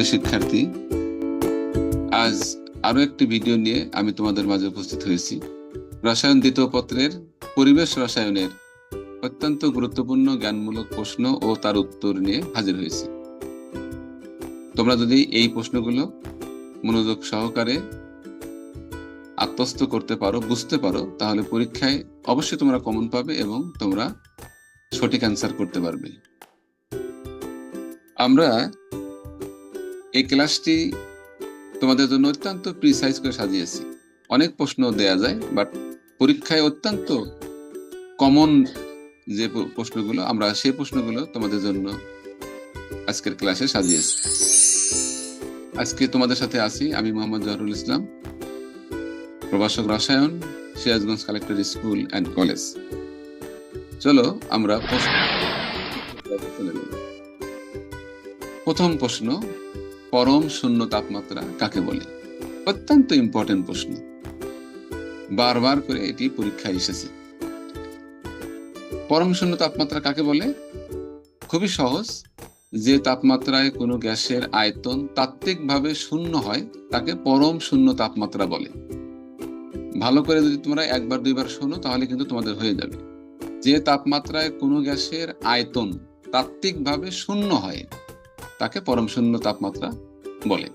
সুপ্রিয় শিক্ষার্থী, আজ আরও একটি ভিডিও নিয়ে আমি তোমাদের মাঝে উপস্থিত হয়েছি। রসায়ন দ্বিতীয় পত্রের পরিবেশ রসায়নের অত্যন্ত গুরুত্বপূর্ণ, জ্ঞানমূলক প্রশ্ন ও তার উত্তর নিয়ে হাজির হয়েছি। তোমরা যদি এই প্রশ্নগুলো মনোযোগ সহকারে আত্মস্থ করতে পারো, বুঝতে পারো, তাহলে পরীক্ষায় অবশ্যই তোমরা কমন পাবে এবং তোমরা সঠিক অ্যান্সার করতে পারবে। আমরা এই ক্লাসটি তোমাদের জন্য অত্যন্ত প্রিসাইজ করে সাজিয়েছি। অনেক প্রশ্ন দেয়া যায় বাট পরীক্ষায় অত্যন্ত কমন যে প্রশ্নগুলো, আমরা সেই প্রশ্নগুলো তোমাদের জন্য আজকের ক্লাসে সাজিয়েছি। আজকে তোমাদের সাথে আছি আমি মোহাম্মদ জহরুল ইসলাম, প্রভাষক রসায়ন, Sirajganj collector school and college চলো আমরা প্রশ্ন প্রথম প্রশ্ন পরম শূন্য তাপমাত্রা কাকে বলে? অত্যন্ত ইম্পর্টেন্ট প্রশ্ন। বারবার করে এটি পরীক্ষায় এসেছে। পরম শূন্য তাপমাত্রা কাকে বলে? খুবই সহজ। যে তাপমাত্রায় কোনো গ্যাসের আয়তন তাত্ত্বিকভাবে শূন্য হয়, তাকে পরম শূন্য তাপমাত্রা বলে। ভালো করে যদি তোমরা একবার, দুইবার শোনো, তাহলে কিন্তু তোমাদের হয়ে যাবে। যে তাপমাত্রায় কোনো গ্যাসের আয়তন তাত্ত্বিকভাবে শূন্য হয় তাকে পরম শূন্য তাপমাত্রা বলে।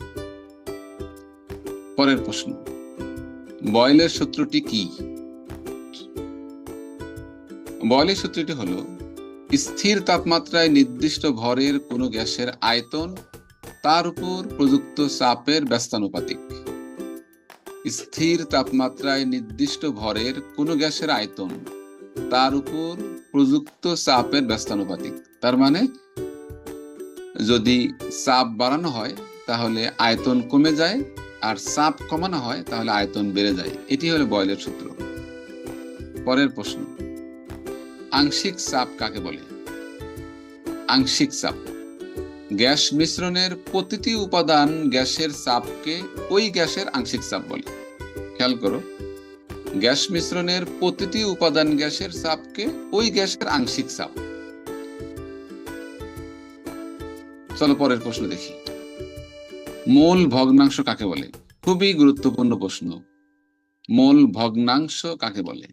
পরের প্রশ্ন, বয়লের সূত্রটি কি? বয়লের সূত্রটি হলো, স্থির তাপমাত্রায় নির্দিষ্ট ভরের কোনো গ্যাসের আয়তন তার উপর প্রযুক্ত চাপের ব্যস্তানুপাতিক। স্থির তাপমাত্রায় নির্দিষ্ট ভরের কোনো গ্যাসের আয়তন তার উপর প্রযুক্ত চাপের ব্যস্তানুপাতিক। তার মানে যদি চাপ বাড়ানো হয়, তাহলে আয়তন কমে যায়, আর চাপ কমানো হয়, তাহলে আয়তন বেড়ে যায়। এটি হলো বয়লের সূত্র। পরের প্রশ্ন। আংশিক চাপ কাকে বলে? আংশিক চাপ গ্যাস মিশ্রণের প্রতিটি উপাদান গ্যাসের চাপকে ওই গ্যাসের আংশিক চাপ বলে। খেয়াল করো। গ্যাস মিশ্রণের প্রতিটি উপাদান গ্যাসের চাপকে ওই গ্যাসের আংশিক চাপ চলো পরের প্রশ্ন দেখি। মোল ভগ্নাংশ কাকে বলে? খুবই গুরুত্বপূর্ণ প্রশ্ন। মোল ভগ্নাংশ কাকে বলে?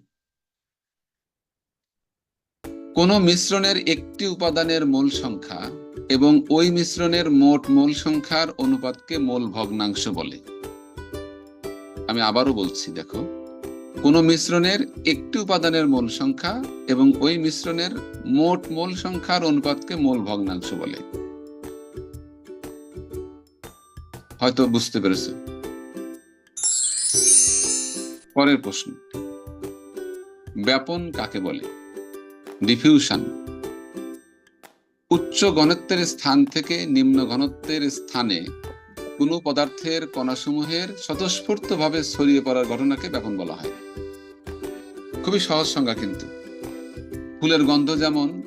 কোন মিশ্রণের একটি উপাদানের মোল সংখ্যা এবং ওই মিশ্রণের মোট মোল সংখ্যার অনুপাতকে মোল ভগ্নাংশ বলে। আমি আবারও বলছি, দেখো। কোন মিশ্রণের একটি উপাদানের মোল সংখ্যা এবং ওই মিশ্রণের মোট মোল সংখ্যার অনুপাতকে মোল ভগ্নাংশ বলে। হয়তো বুঝতে পেরেছ। পরের প্রশ্ন। ব্যাপন কাকে বলে? ডিফিউশন উচ্চ ঘনত্বের স্থান থেকে নিম্ন ঘনত্বের স্থানে কোনো পদার্থের কণাসমূহের স্বতঃস্ফূর্তভাবে ছড়িয়ে পড়ার ঘটনাকে ব্যাপন বলা হয়। খুবই সহজ সংজ্ঞা কিন্তু। ফুলের গন্ধ যেমন,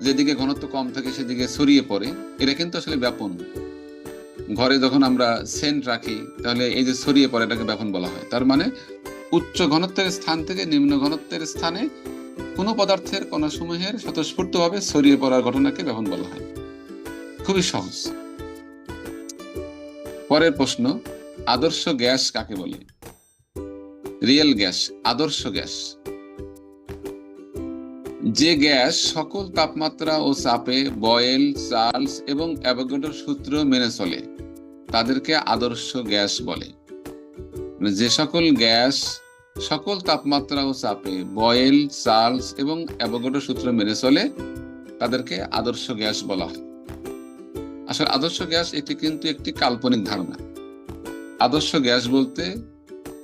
যেদিকে ঘনত্ব কম থাকে সেদিকে ছড়িয়ে পড়ে, এটা কিন্তু আসলে ব্যাপন। ঘরে যখন আমরা সেন্ট রাখি, তাহলে এই যে ছড়িয়ে পড়ে এটাকে ব্যাপন বলা হয়। তার মানে উচ্চ ঘনত্বের স্থান থেকে নিম্ন ঘনত্বের স্থানে কোনো পদার্থের কণাসমূহের স্বতঃস্ফূর্তভাবে ছড়িয়ে পড়ার ঘটনাকে ব্যাপন বলা হয়। খুবই সহজ। পরের প্রশ্ন, আদর্শ গ্যাস কাকে বলে? রিয়েল গ্যাস, আদর্শ গ্যাস। যে গ্যাস সকল তাপমাত্রা ও চাপে বয়েল, চার্লস এবং অ্যাভোগাড্রোর সূত্র মেনে চলে, তাদেরকে আদর্শ গ্যাস বলে। মানে যে সকল গ্যাস, সকল তাপমাত্রা ও চাপে বয়েল, চার্লস এবং অ্যাভোগাড্রোর সূত্র মেনে চলে, তাদেরকে আদর্শ গ্যাস বলা হয়। আসলে আদর্শ গ্যাস এটি কিন্তু একটি কাল্পনিক ধারণা। আদর্শ গ্যাস বলতে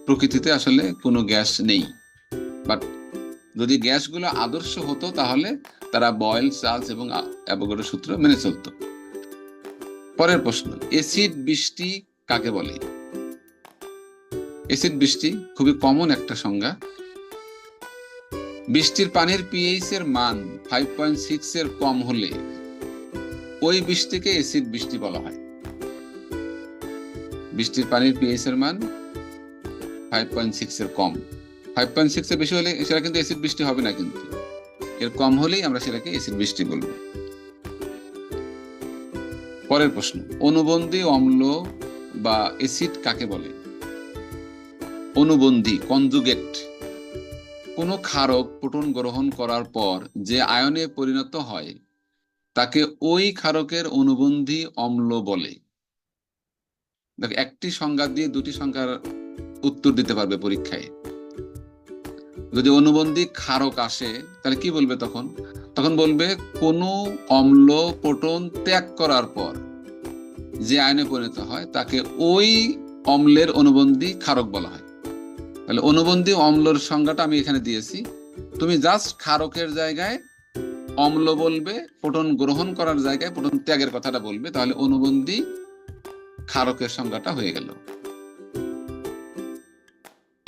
প্রকৃতিতে আসলে কোনো গ্যাস নেই। বাট যদি গ্যাসগুলো আদর্শ হতো তাহলে তারা বয়েল চার্লস এবং অ্যাভোগাড্রোর সূত্র মেনে চলত। পরের প্রশ্ন এসিড বৃষ্টি কাকে বলে? এসিড বৃষ্টি খুবই কমন একটা সংজ্ঞা। বৃষ্টির পানির পিএইচ এর মান ফাইভ পয়েন্ট সিক্স এর কম হলে ওই বৃষ্টিকে এসিড বৃষ্টি বলা হয়। বৃষ্টির পানির পিএইচ এর মান ফাইভ পয়েন্ট সিক্স এর কম। ফাইভ পয়েন্ট সিক্স এর বেশি হলে সেটা কিন্তু এসিড বৃষ্টি হবে না কিন্তু। এর কম হলেই আমরা সেটাকে এসিড বৃষ্টি বলব। পরের প্রশ্ন, অনুবন্ধী অম্ল বা এসিড কাকে বলে? অনুবন্ধী কনজুগেট কোনো ক্ষারক প্রোটন গ্রহণ করার পর যে আয়নে পরিণত হয়, তাকে ওই ক্ষারকের অনুবন্ধী অম্ল বলে। দেখো, একটি সংজ্ঞা দিয়ে দুটি সংখ্যার উত্তর দিতে পারবে পরীক্ষায়। যদি অনুবন্ধী ক্ষারক আসে, তাহলে কি বলবে তখন? তখন বলবে, কোন অম্ল প্রোটন ত্যাগ করার পর যে আয়নে পরিণত হয়, তাকে ওই অম্লের অনুবন্ধী ক্ষারক বলা হয়। তাহলে অনুবন্ধী অম্লর সংজ্ঞাটা আমি এখানে দিয়েছি। তুমি জাস্ট ক্ষারকের জায়গায় অম্ল বলবে, প্রোটন গ্রহণ করার জায়গায় প্রোটন ত্যাগের কথাটা বলবে, তাহলে অনুবন্ধী ক্ষারকের সংজ্ঞাটা হয়ে গেল।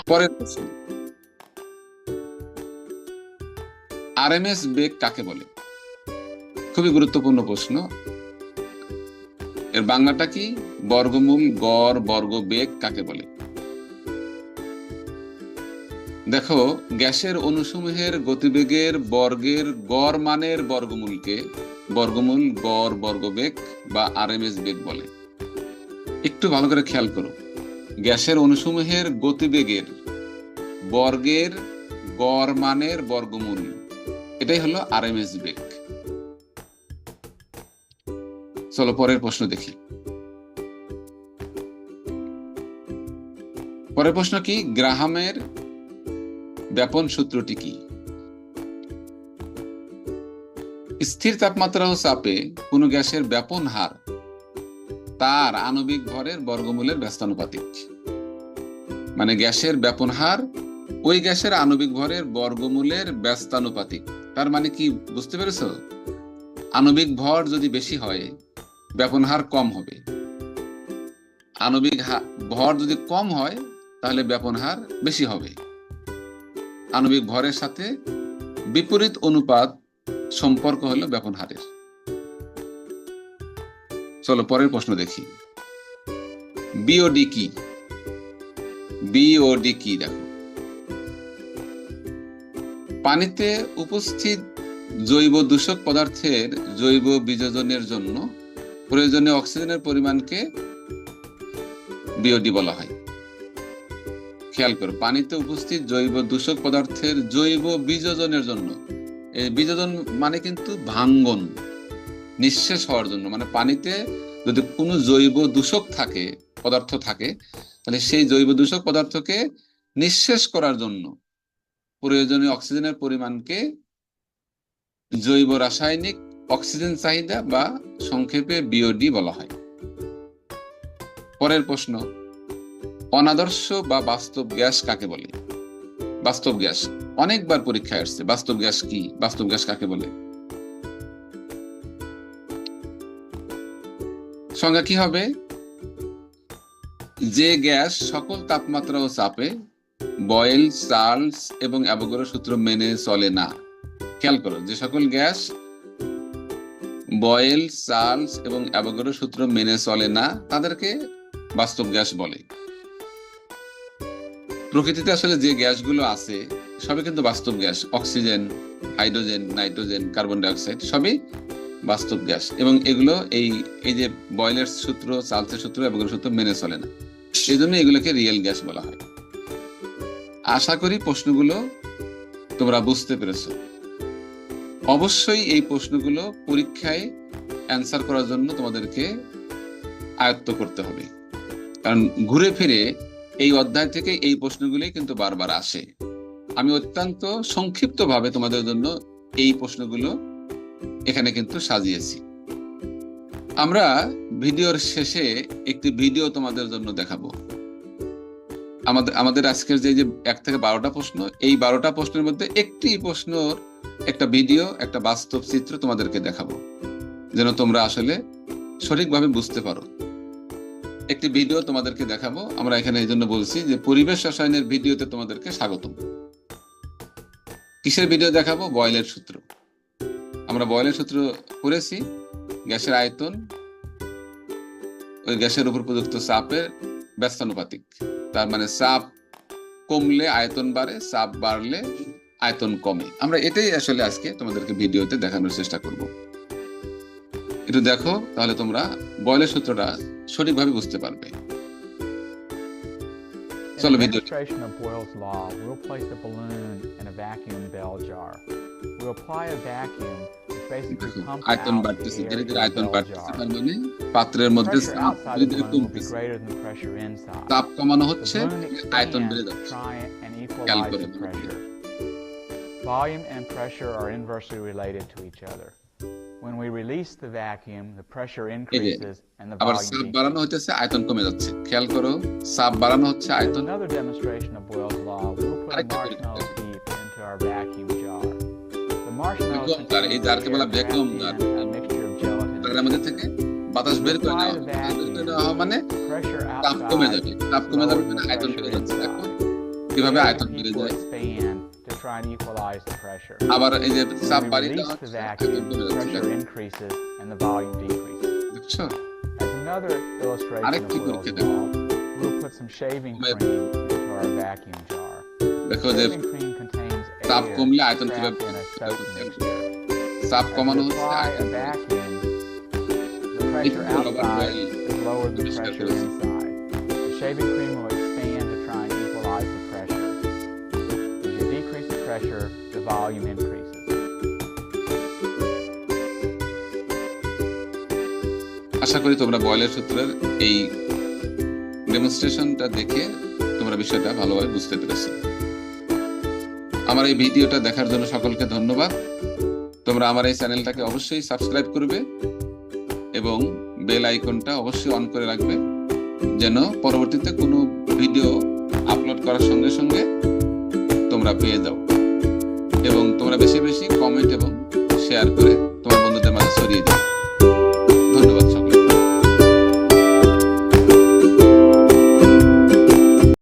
পরের প্রশ্ন। আরএমএস বেগ কাকে বলে? খুবই গুরুত্বপূর্ণ প্রশ্ন। এর বাংলাটা কি? বর্গমূল গড় বর্গ বেগ কাকে বলে? দেখো, গ্যাসের অনুসমূহের গতিবেগের বর্গের গড় মানের বর্গমূলকে বর্গমূল গড় বর্গবেগ বা আরএমএস বেগ বলে। একটু ভালো করে খেয়াল করো। গ্যাসের অনুসমূহের গতিবেগের বর্গের গড় মানের বর্গমূল এটাই হলো আরএমএস বেগ চলো পরের প্রশ্ন দেখি। পরের প্রশ্ন কি, গ্রাহামের ব্যাপন সূত্রটি কি? স্থির তাপমাত্রা ও চাপে কোনো গ্যাসের ব্যাপন হার, তার আণবিক ভরের বর্গমূলের ব্যস্তানুপাতিক। মানে গ্যাসের ব্যাপন হার, ওই গ্যাসের আণবিক ভরের বর্গমূলের ব্যস্তানুপাতিক। তার মানে কি বুঝতে পেরেছ? আণবিক ভর যদি বেশি হয়, ব্যাপন হার কম হবে। আণবিক ভর যদি কম হয়, তাহলে ব্যাপন হার বেশি হবে। আণবিক ভরের সাথে বিপরীত অনুপাত সম্পর্ক হলো ব্যাপন হারের। চলো পরের প্রশ্ন দেখি। বিওডি কি? বিওডি কি? দেখো। পানিতে উপস্থিত জৈব দূষক পদার্থের জৈব বিযোজনের জন্য প্রয়োজনীয় অক্সিজেনের পরিমাণকে বিওডি বলা হয়। খেয়াল করো, পানিতে উপস্থিত জৈব দূষক পদার্থের জৈব বিযোজনের জন্য। এই বিযোজন মানে কিন্তু ভাঙ্গন, নিঃশেষ হওয়ার জন্য। মানে পানিতে যদি কোনো জৈব দূষক থাকে, পদার্থ থাকে, তাহলে সেই জৈব দূষক পদার্থকে নিঃশেষ করার জন্য প্রয়োজনীয় অক্সিজেনের পরিমাণকে জৈব রাসায়নিক অক্সিজেন চাহিদা বা সংক্ষেপে বিওডি বলা হয়। পরের প্রশ্ন, অনাদর্শ বা বাস্তব গ্যাস কাকে বলে? বাস্তব গ্যাস, অনেকবার পরীক্ষায় আসছে, বাস্তব গ্যাস কি? বাস্তব গ্যাস কাকে বলে? সংজ্ঞা কি হবে? যে গ্যাস সকল তাপমাত্রা ও চাপে বয়েল চার্লস এবং অ্যাভোগাড্রো সূত্র মেনে চলে না। খেয়াল করো, যে সকল গ্যাস বয়েল চার্লস এবং অ্যাভোগাড্রো সূত্র মেনে চলে না, তাদেরকে বাস্তব গ্যাস বলে। প্রকৃতিতে আসলে যে গ্যাসগুলো আছে, সবই কিন্তু বাস্তব gas. Oxygen, hydrogen, nitrogen, carbon dioxide, সবই বাস্তব গ্যাস। এবং এগুলো এই এই যে বয়লের সূত্র চালসের সূত্র এবং সূত্র মেনে চলে না। এই জন্য এগুলোকে রিয়েল গ্যাস বলা হয়। আশা করি প্রশ্নগুলো তোমরা বুঝতে পেরেছ। অবশ্যই এই প্রশ্নগুলো পরীক্ষায় অ্যান্সার করার জন্য তোমাদেরকে আয়ত্ত করতে হবে। কারণ ঘুরে ফিরে এই অধ্যায় থেকে এই প্রশ্নগুলি কিন্তু বারবার আসে। আমি অত্যন্ত সংক্ষিপ্তভাবে তোমাদের জন্য এই প্রশ্নগুলো এখানে কিন্তু সাজিয়েছি। আমরা ভিডিওর শেষে একটি ভিডিও তোমাদের জন্য দেখাবো। আমাদের আমাদের আজকের যে যে এক থেকে বারোটা প্রশ্ন, এই বারোটা প্রশ্নের মধ্যে একটি প্রশ্নর একটা ভিডিও, একটা বাস্তব চিত্র তোমাদেরকে দেখাবো। যেন তোমরা আসলে সঠিকভাবে বুঝতে পারো। একটি ভিডিও তোমাদেরকে দেখাবো। আমরা এখানে এই জন্য বলছি যে পরিবেশ রসায়নের ভিডিওতে তোমাদেরকে স্বাগতম। কিসের ভিডিও দেখাবো? বয়লের সূত্র। আমরা বয়লের সূত্র করেছি গ্যাসের আয়তন, ওই গ্যাসের উপর প্রযুক্ত চাপের ব্যস্তানুপাতিক। তার মানে চাপ কমলে আয়তন বাড়ে চাপ বাড়লে আয়তন কমে। আমরা এটাই আসলে আজকে তোমাদেরকে ভিডিওতে দেখানোর চেষ্টা করব। একটু দেখো, তাহলে তোমরা বয়লের সূত্রটা সঠিকভাবে বুঝতে পারবে। In Solo a video. demonstration of Boyle's law, we'll place a balloon in a vacuum bell jar. We'll apply a vacuum, which basically দেখো pumps আয়তন out বাড়তেছে the air ধীরে to ধীরে the আয়তন bell বাড়তেছে jar. তার মানে পাত্রের মধ্যে Pressure চাপ outside ধীরে the ধীরে balloon will be কমতেছে greater than the pressure inside. তাপ কমানো The হচ্ছে balloon আয়তন বেড়ে expands to যাচ্ছে try and খেয়াল equalize করে the মনে করি। pressure. Volume and pressure are inversely related to each other. When we release the vacuum, the pressure increases and the আবার volume চাপ বাড়ানো decreases. আয়তন কমে যাচ্ছে খেয়াল করো চাপ বাড়ানো হচ্ছে আয়তন another demonstration of Boyle's law, we will put a marshmallow heap into our vacuum jar. The marshmallow Vacuum jar, এই জারকে বলা of gelatin. তার মধ্যে থেকে বাতাস বের করে নেওয়া মানে তাপ কমে যাবে তাপ কমে যাবে মানে আয়তন বেড়ে যাচ্ছে দেখো কীভাবে আয়তন বেড়ে যায় try and equalize the pressure. আবার এই যে When চাপ we বাড়িয়ে দেওয়া release the হচ্ছে আয়তন vacuum, কমে the যাচ্ছে pressure দেখো increases and the volume decreases. দেখছো As another illustration of আরেকটি Boyle's পরীক্ষা দেখো। law, we'll put some shaving Wait. cream into our vacuum jar. দেখো যে Shaving cream contains চাপ air কমলে আয়তন trapped কিভাবে in a soap mixture. চাপ As কমানো we হচ্ছে apply a আয়তন কমে যাচ্ছে। vacuum, the pressure একটু আবার outside boil is lower than the পরিষ্কার pressure করেছি। inside. The shaving cream will আশা করি তোমরা বয়লের সূত্রের এই ডেমনস্ট্রেশনটা দেখে তোমরা বিষয়টা ভালোভাবে বুঝতে পেরেছ। আমার এই ভিডিওটা দেখার জন্য সকলকে ধন্যবাদ। তোমরা আমার এই চ্যানেলটাকে অবশ্যই সাবস্ক্রাইব করবে এবং বেল আইকনটা অবশ্যই অন করে রাখবে, যেন পরবর্তীতে কোনো ভিডিও আপলোড করার সঙ্গে সঙ্গে তোমরা পেয়ে যাও। এবং তোমরা বেশি বেশি কমেন্ট এবং শেয়ার করে